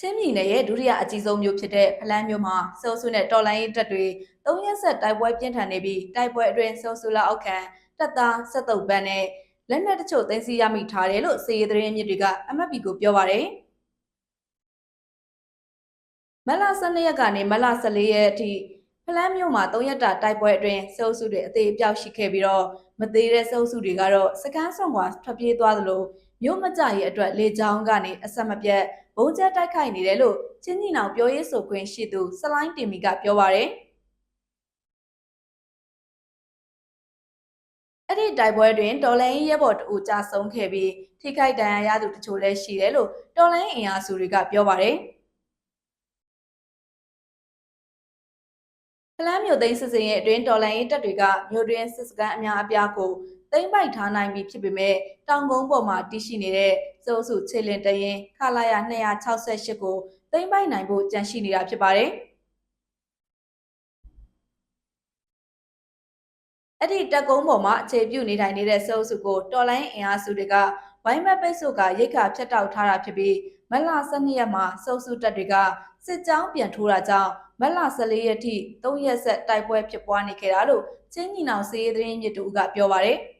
ချင်းပြည်နယ်ရဲ့ဒုတိယအကြီးဆုံးမြို့ဖြစ်တဲ့ဖလန်းမြို့မှာစောစုနဲ့တော်လိုင်းရေးတပ်တွေ၃ရက်ဆက်တိုက်ပွဲပြင်းထန်နေပြီးတိုက်ပွဲအတွင်းစောစုလာအောက်ခံတပ်သားဆက်တုပ်ပန်းနဲ့လက်နက်တချို့သိမ်းဆည်းရမိထားတယ်လို့စီရေးသတင်းမြစ်တွေက MFP ကိုပြောပါရယ်မလ12ရက်ကနေမလ14ရက်အထိဖ လန်းမြို့မှာ3ရက်တာတိုက်ပွဲအတွင်းစောစုတွေအသေးအပြောက်ရှိခဲ့ပြီးတော့မသေးတဲ့စောစုတွေကတော့စကန်းဆောင်ကွာထွက်ပြေးသွားသလိုမြို့မကြရဲ့အတွက်လေကြောင်းကနေအဆက်မပြတ်ဘုံကျက်တိုက်ခိုက်နေတယ်လို့ချင်းညီနောင်ပြောရေးဆိုခွင့်ရှိသူစလိုင်းတင်မီကပြောပါရယ်အဲ့ဒီတိုက်ပွဲတွင်တော်လိုင်းရဲဘော်တူကြဆုံးခဲ့ပြီးထိခိုက်ဒဏ်ရာရသူတချို့လည်းရှိတယ်လို့တော်လိုင်းအင်အားစုတွေကပြောပါရယ် ဖလန်းမြို့သိမ်းစစ်စင်ရဲ့အတွင်းတော်လိုင်းရေးတပ်တွေကမြို့တွင်းစစ်စခန်းအများအပြားကိုသိမ်းပိုက်ထားနိုင်ပြီဖြစ်ပေမဲ့တောင်ကုန်းပေါ်မှာတည်ရှိနေတဲ့စိုးစုခြေလင်တရင်ခလာရ268ကိုသိမ်းပိုက်နိုင်ဖို့ကြံရှိနေတာဖြစ်ပါတယ်။အဲ့ဒီတက်ကုန်းပေါ်မှာအခြေပြုနေထိုင်နေတဲ့စိုးစုကိုတော်လိုင်းအင်အားစုတွေက ဝိုင်းမက်ပိတ်ဆို့ကရိတ်ခါဖျက်တောက်ထားတာဖြစ်ပြီးမလ12ရက်မှာစိုးစုတပ်တွေကစစ်ကြောင်းပြန်ထိုးတာကြောင့်မလ14ရက်ထိ3ရက်ဆက်တိုက်ပွဲဖြစ်ပွားနေခဲ့တာလို့ချင်းညီနောင်စီးရေးသတင်းမြစ်တူကပြောပါရယ်။